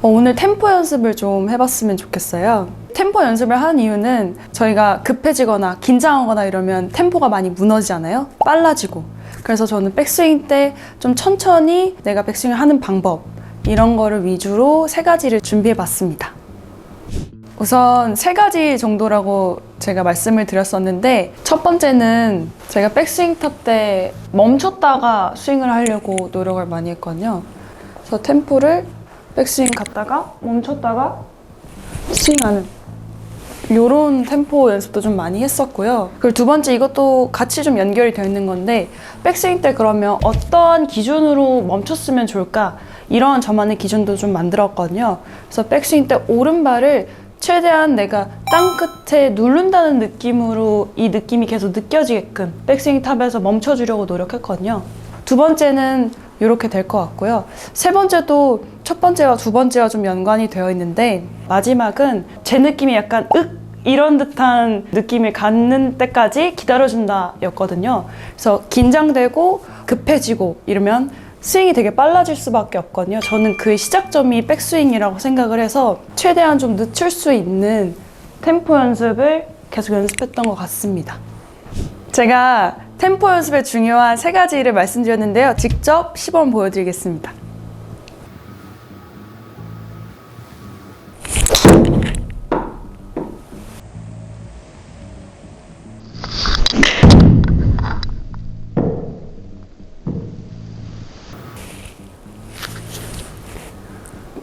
어, 오늘 템포 연습을 좀 해봤으면 좋겠어요. 템포 연습을 하는 이유는 저희가 급해지거나 긴장하거나 이러면 템포가 많이 무너지잖아요. 빨라지고. 그래서 저는 백스윙 때 좀 천천히 내가 백스윙을 하는 방법 이런 거를 위주로 세 가지를 준비해 봤습니다. 우선 세 가지 정도라고 제가 말씀을 드렸었는데 첫 번째는 제가 백스윙 탑때 멈췄다가 스윙을 하려고 노력을 많이 했거든요. 그래서 템포를 백스윙 갔다가 멈췄다가 스윙하는 요런 템포 연습도 좀 많이 했었고요. 그리고 두 번째 이것도 같이 좀 연결이 되어 있는 건데 백스윙 때 그러면 어떠한 기준으로 멈췄으면 좋을까 이런 저만의 기준도 좀 만들었거든요. 그래서 백스윙 때 오른발을 최대한 내가 땅 끝에 누른다는 느낌으로 이 느낌이 계속 느껴지게끔 백스윙 탑에서 멈춰주려고 노력했거든요. 두 번째는 이렇게 될 것 같고요. 세 번째도 첫 번째와 두 번째와 좀 연관이 되어 있는데 마지막은 제 느낌이 약간 윽 이런 듯한 느낌을 갖는 때까지 기다려준다 였거든요. 그래서 긴장되고 급해지고 이러면 스윙이 되게 빨라질 수밖에 없거든요. 저는 그 시작점이 백스윙이라고 생각을 해서 최대한 좀 늦출 수 있는 템포 연습을 계속 연습했던 것 같습니다. 제가 템포 연습의 중요한 세 가지를 말씀드렸는데요. 직접 시범 보여드리겠습니다.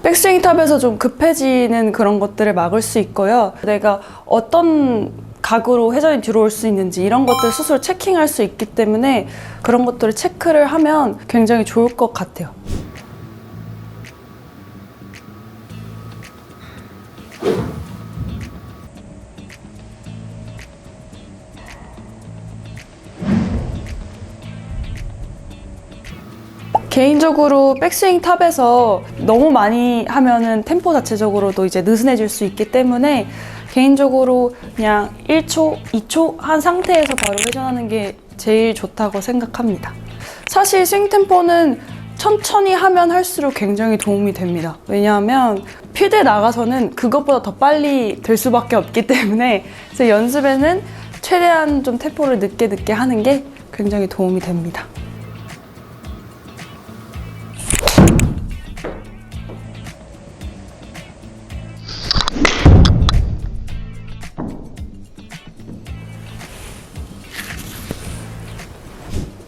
백스윙 탑에서 좀 급해지는 그런 것들을 막을 수 있고요. 내가 어떤 각으로 회전이 들어올 수 있는지 이런 것들 스스로 체킹할 수 있기 때문에 그런 것들을 체크를 하면 굉장히 좋을 것 같아요. 개인적으로 백스윙 탑에서 너무 많이 하면은 템포 자체적으로도 이제 느슨해질 수 있기 때문에 개인적으로 그냥 1초, 2초 한 상태에서 바로 회전하는 게 제일 좋다고 생각합니다. 사실 스윙 템포는 천천히 하면 할수록 굉장히 도움이 됩니다. 왜냐하면 필드에 나가서는 그것보다 더 빨리 될 수밖에 없기 때문에 연습에는 최대한 좀 템포를 늦게 늦게 하는 게 굉장히 도움이 됩니다.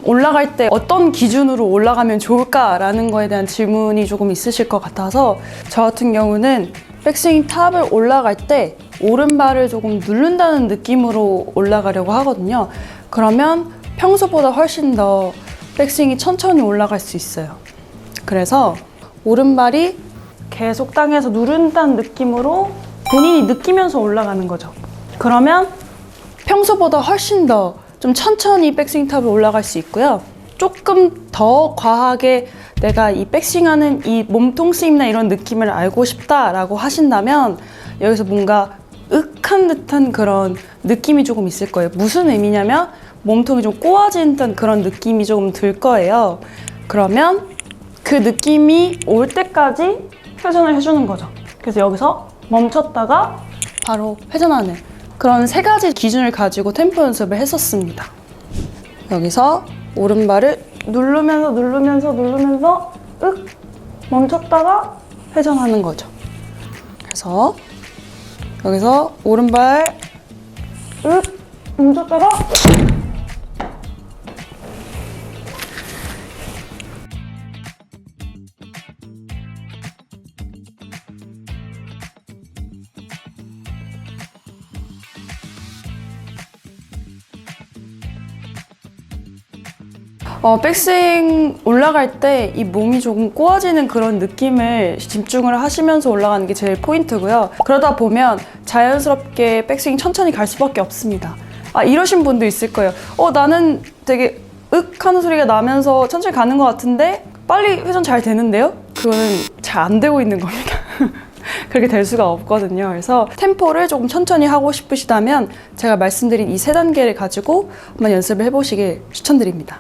올라갈 때 어떤 기준으로 올라가면 좋을까라는 거에 대한 질문이 조금 있으실 것 같아서 저 같은 경우는 백스윙 탑을 올라갈 때 오른발을 조금 누른다는 느낌으로 올라가려고 하거든요. 그러면 평소보다 훨씬 더 백스윙이 천천히 올라갈 수 있어요. 그래서 오른발이 계속 땅에서 누른다는 느낌으로 본인이 느끼면서 올라가는 거죠. 그러면 평소보다 훨씬 더 좀 천천히 백스윙 탑을 올라갈 수 있고요. 조금 더 과하게 내가 이 백스윙하는 이 몸통 스윙이나 이런 느낌을 알고 싶다라고 하신다면 여기서 뭔가 윽한 듯한 그런 느낌이 조금 있을 거예요. 무슨 의미냐면 몸통이 좀 꼬아진 듯한 그런 느낌이 조금 들 거예요. 그러면 그 느낌이 올 때까지 회전을 해주는 거죠. 그래서 여기서 멈췄다가 바로 회전하는 그런 세 가지 기준을 가지고 템포 연습을 했었습니다. 여기서 오른발을 누르면서 누르면서 누르면서 윽 멈췄다가 회전하는 거죠. 그래서 여기서 오른발 윽 멈췄다가 어, 백스윙 올라갈 때 이 몸이 조금 꼬아지는 그런 느낌을 집중을 하시면서 올라가는 게 제일 포인트고요. 그러다 보면 자연스럽게 백스윙 천천히 갈 수밖에 없습니다. 아, 이러신 분도 있을 거예요. 어, 나는 되게 윽 하는 소리가 나면서 천천히 가는 것 같은데 빨리 회전 잘 되는데요? 그거는 잘 안 되고 있는 겁니다. 그렇게 될 수가 없거든요. 그래서 템포를 조금 천천히 하고 싶으시다면 제가 말씀드린 이 세 단계를 가지고 한번 연습을 해보시길 추천드립니다.